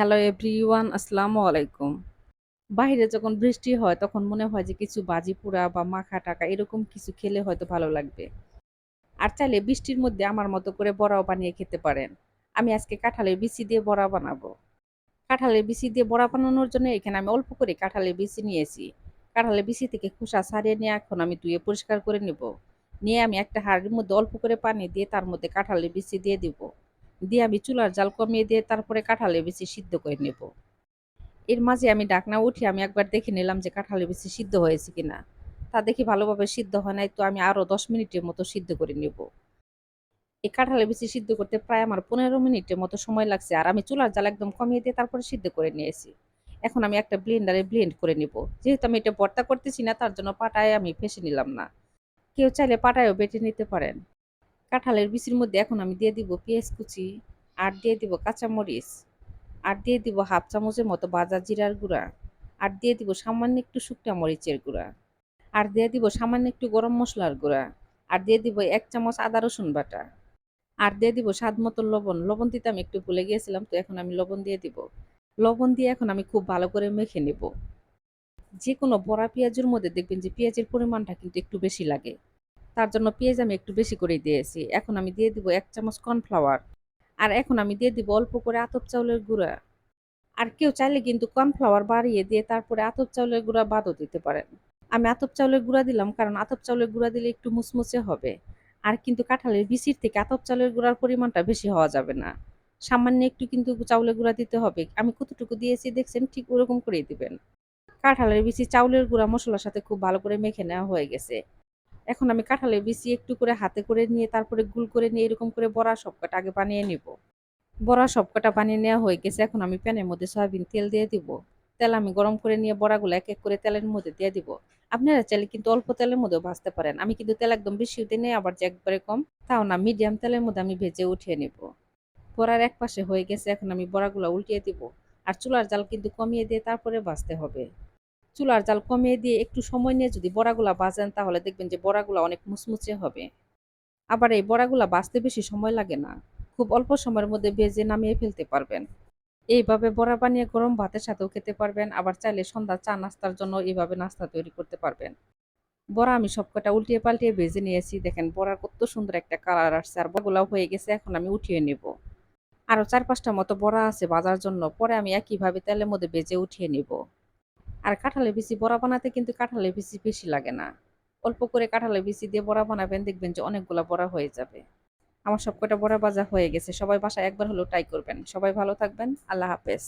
Hello everyone আসসালামু আলাইকুম। বাইরে যখন বৃষ্টি হয়, তখন মনে হয় যে কিছু বাজি পোড়া বা মাখা টাকা এরকম কিছু খেলে হয়তো ভালো লাগবে। আর চাইলে বৃষ্টির মধ্যে আমার মতো করে বড়াও বানিয়ে খেতে পারেন। আমি আজকে কাঁঠালের বিচি দিয়ে বড়া বানাবো। কাঁঠালের বিচি দিয়ে বড়া বানানোর জন্য এখানে আমি অল্প করে কাঁঠালের বিচি নিয়েছি। কাঁঠালের বিচি থেকে খোসা ছাড়িয়ে নিয়ে এখন আমি ধুয়ে পরিষ্কার করে নেব। নিয়ে আমি একটা হাঁড়ির মধ্যে অল্প করে পানি দিয়ে তার মধ্যে কাঁঠালের বিচি দিয়ে দিব। দিয়ে আমি চুলার জাল কমিয়ে দিয়ে তারপরে কাঁঠালের বিচি সিদ্ধ করে নেব। এর মাঝে আমি ডাকনা উঠে আমি একবার দেখে নিলাম যে কাঁঠালের বিচি সিদ্ধ হয়েছে কিনা। তা দেখি ভালোভাবে সিদ্ধ হয় নাই, তো আমি আরও দশ মিনিটের মতো সিদ্ধ করে নেব। এই কাঁঠালে বেশি সিদ্ধ করতে প্রায় আমার পনেরো মিনিটের মতো সময় লাগছে, আর আমি চুলার জাল একদম কমিয়ে দিয়ে তারপরে সিদ্ধ করে নিয়েছি। এখন আমি একটা ব্লেন্ডারে ব্লেন্ড করে নিব। যেহেতু আমি এটা ভর্তা করতেছি না, তার জন্য পাটায় আমি ফেসে নিলাম না। কেউ চাইলে পাটায়ও বেটে নিতে পারেন। কাঁঠালের বিচির মধ্যে এখন আমি দিয়ে দিব পেঁয়াজ কুচি, আর দিয়ে দিব কাঁচামরিচ, আর দিয়ে দিব হাফ চামচের মতো ভাজা জিরার গুঁড়া, আর দিয়ে দিব সামান্য একটু শুকনা মরিচের গুঁড়া, আর দিয়ে দিব সামান্য একটু গরম মশলার গুঁড়া, আর দিয়ে দিব এক চামচ আদা রসুন বাটা, আর দিয়ে দিব স্বাদ মতো লবণ। লবণ দিতে আমি একটু ভুলে গিয়েছিলাম, তো এখন আমি লবণ দিয়ে দিব। লবণ দিয়ে এখন আমি খুব ভালো করে মেখে নেব। যে কোনো বড়া পেঁয়াজের মধ্যে দেখবেন যে পেঁয়াজের পরিমাণটা কিন্তু একটু বেশি লাগে। তার জন্য পেঁয়াজ আমি একটু বেশি করে দিয়েছি। এখন আমি দিয়ে দিব এক চামচ কর্নফ্লাওয়ার। আর এখন আমি দিয়ে দিব অল্প করে আতপ চাউলের গুঁড়া। আর কেউ চাইলে কিন্তু কর্নফ্লাওয়ার বাড়িয়ে দিয়ে তারপরে আতপ চাউলের গুঁড়া বাদও দিতে পারেন। আমি আতপ চাউলের গুঁড়া দিলাম কারণ আতপ চাউলের গুঁড়া দিলে একটু মুচমুচে হবে। আর কিন্তু কাঁঠালের বিচির থেকে আতপ চাউলের গুঁড়ার পরিমাণটা বেশি হওয়া যাবে না। সামান্য একটু কিন্তু চাউলের গুঁড়া দিতে হবে। আমি কতটুকু দিয়েছি দেখছেন ঠিক ওরকম করেই দিবেন। কাঁঠালের বিচি চাউলের গুঁড়া মশলার সাথে খুব ভালো করে মেখে নেওয়া হয়ে গেছে। এখন আমি কাঁঠালের বিচি একটু করে হাতে করে নিয়ে, তারপরে গুল করে নিয়ে এরকম করে বড়া সবকটা আগে বানিয়ে নিব। বড়া সবকটা বানিয়ে নেওয়া হয়ে গেছে, এখন আমি প্যানের মধ্যে সয়াবিন তেল দিয়ে দিব। তেল আমি গরম করে নিয়ে বড়াগুলো এক এক করে তেলের মধ্যে দিয়ে দিব। আপনারা চাইলে কিন্তু অল্প তেলের মধ্যেও ভাজতে পারেন। আমি কিন্তু তেল একদম বেশি উঠে নেই, আবার যে একবারে কম, তাও না, মিডিয়াম তেলের মধ্যে আমি ভেজে উঠিয়ে নিব। বড়ার এক পাশে হয়ে গেছে, এখন আমি বড়াগুলো উল্টিয়ে দিব। আর চুলার জাল কিন্তু কমিয়ে দিয়ে তারপরে ভাজতে হবে। চুলার জাল কমিয়ে দিয়ে একটু সময় নিয়ে যদি বড়াগুলা বাজেন তাহলে দেখবেন যে বড়াগুলা অনেক মুচমুচে হবে। আবার এই বড়াগুলা ভাজতে বেশি সময় লাগে না। খুব অল্প সময়ের মধ্যে ভেজে নামিয়ে ফেলতে পারবেন। এইভাবে বড়া বানিয়ে গরম ভাতের সাথেও খেতে পারবেন, আবার চাইলে সন্ধ্যা চা নাস্তার জন্য এইভাবে নাস্তা তৈরি করতে পারবেন। বড়া আমি সবকটা উল্টিয়ে পাল্টিয়ে ভেজে নিয়েছি। দেখেন বড়ার কত সুন্দর একটা কালার আসছে, আর বড়াগুলাও হয়ে গেছে, এখন আমি উঠিয়ে নেব। আরও চার পাঁচটা মতো বড়া আছে বাজার জন্য, পরে আমি একইভাবে তেলের মধ্যে ভেজে উঠিয়ে নিব। আর কাঁঠালের বিচি বড়া বানাতে কিন্তু কাঁঠালের বিচি বেশি লাগে না। অল্প করে কাঁঠালের বিচি দিয়ে বড়া বানাবেন, দেখবেন যে অনেকগুলো বড়া হয়ে যাবে। আমার সবকটা বড়া বাজা হয়ে গেছে। সবাই বাসায় একবার হলেও ট্রাই করবেন। সবাই ভালো থাকবেন। আল্লাহ হাফেজ।